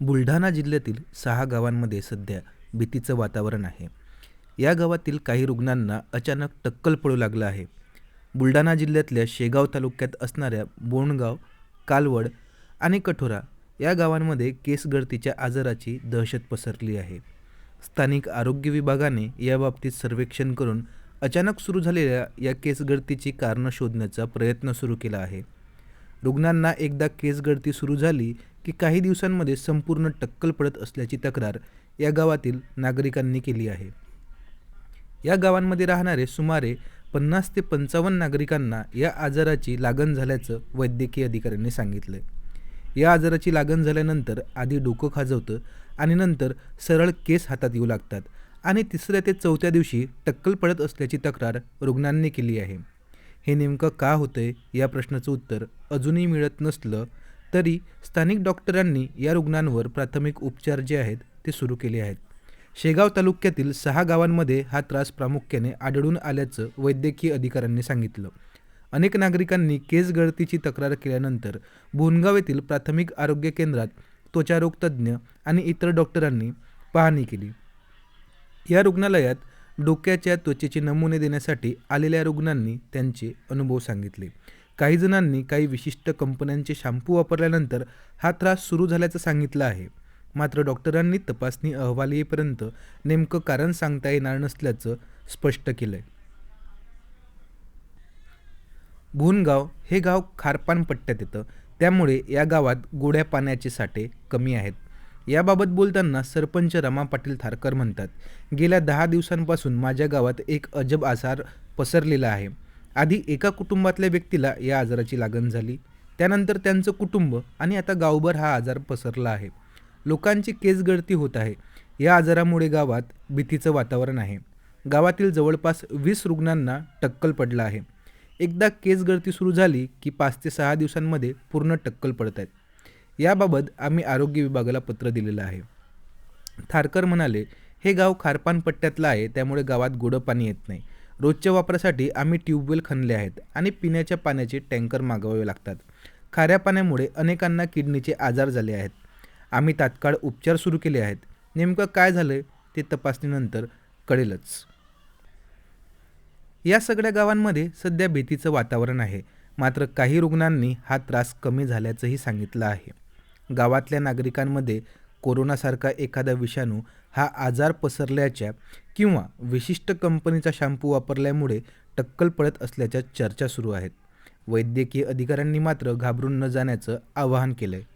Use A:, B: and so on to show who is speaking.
A: बुलढाणा जिल्ह्यातील सहा गावांमध्ये सध्या भीतीचं वातावरण आहे. या गावातील काही रुग्णांना अचानक टक्कल पडू लागलं आहे. बुलढाणा जिल्ह्यातल्या शेगाव तालुक्यात असणाऱ्या बोणगाव कालवड आणि कठोरा या गावांमध्ये केसगळतीच्या आजाराची दहशत पसरली आहे. स्थानिक आरोग्य विभागाने याबाबतीत सर्वेक्षण करून अचानक सुरू झालेल्या या केसगळतीची कारणं शोधण्याचा प्रयत्न सुरू केला आहे. रुग्णांना एकदा केसगळती सुरू झाली की काही दिवसांमध्ये संपूर्ण टक्कल पडत असल्याची तक्रार या गावातील नागरिकांनी केली आहे. या गावांमध्ये राहणारे सुमारे पन्नास ते पंचावन्न नागरिकांना या आजाराची लागण झाल्याचं वैद्यकीय अधिकाऱ्यांनी सांगितलं या आजाराची लागण झाल्यानंतर आधी डोकं खाजवतं आणि नंतर सरळ केस हातात येऊ लागतात आणि तिसऱ्या ते चौथ्या दिवशी टक्कल पडत असल्याची तक्रार रुग्णांनी केली आहे. हे नेमकं का होतंय या प्रश्नाचं उत्तर अजूनही मिळत नसलं तरी स्थानिक डॉक्टरांनी या रुग्णांवर प्राथमिक उपचार जे आहेत ते सुरू केले आहेत. शेगाव तालुक्यातील सहा गावांमध्ये हा त्रास प्रामुख्याने आढळून आल्याचं वैद्यकीय अधिकाऱ्यांनी सांगितलं. अनेक नागरिकांनी केस गळतीची तक्रार केल्यानंतर भोनगाव येथील प्राथमिक आरोग्य केंद्रात त्वचारोग तज्ज्ञ आणि इतर डॉक्टरांनी पाहणी केली. या रुग्णालयात डोक्याच्या त्वचेचे नमुने देण्यासाठी आलेल्या रुग्णांनी त्यांचे अनुभव सांगितले. काही जणांनी काही विशिष्ट कंपन्यांचे शॅम्पू वापरल्यानंतर हा त्रास सुरू झाल्याचं सांगितलं आहे. मात्र डॉक्टरांनी तपासणी अहवाल येईपर्यंत नेमकं कारण सांगता येणार नसल्याचं स्पष्ट केलंय. भुनगाव हे गाव खारपान पट्ट्यात येतं. त्यामुळे या गावात गोड्या पाण्याचे साठे कमी आहेत. याबाबत बोलताना सरपंच रमा पाटील थारकर म्हणतात गेल्या दहा दिवसांपासून माझ्या गावात एक अजब आजार पसरलेला आहे. आधी एका कुटुंबातल्या व्यक्तीला या आजाराची लागण झाली. त्यानंतर त्यांचं कुटुंब आणि आता गावभर हा आजार पसरला आहे. लोकांची केस गळती होत आहे. या आजारामुळे गावात भीतीचं वातावरण आहे. गावातील जवळपास वीस रुग्णांना टक्कल पडलं आहे. एकदा केस गळती सुरू झाली की पाच ते सहा दिवसांमध्ये पूर्ण टक्कल पडत आहेत. याबाबत आम्ही आरोग्य विभागाला पत्र दिलेलं आहे. थारकर म्हणाले हे गाव खारपान पट्ट्यातलं आहे त्यामुळे गावात गोडं पाणी येत नाही. रोजच्या वापरासाठी आम्ही ट्यूबवेल खणले आहेत आणि पिण्याच्या पाण्याचे टँकर मागवावे लागतात. खाऱ्या पाण्यामुळे अनेकांना किडनीचे आजार झाले आहेत. आम्ही तात्काळ उपचार सुरू केले आहेत. नेमकं काय झालं ते तपासणीनंतर कळेलच. या सगळ्या गावांमध्ये सध्या भीतीचं वातावरण आहे. मात्र काही रुग्णांनी हा त्रास कमी झाल्याचंही सांगितलं आहे. गावातल्या नागरिकांमध्ये कोरोनासारखा एखादा विषाणू हा आजार पसरल्याच्या किंवा विशिष्ट कंपनीचा शॅम्पू वापरल्यामुळे टक्कल पडत असल्याच्या चर्चा सुरू आहेत. वैद्यकीय अधिकाऱ्यांनी मात्र घाबरून न जाण्याचं आवाहन केलं आहे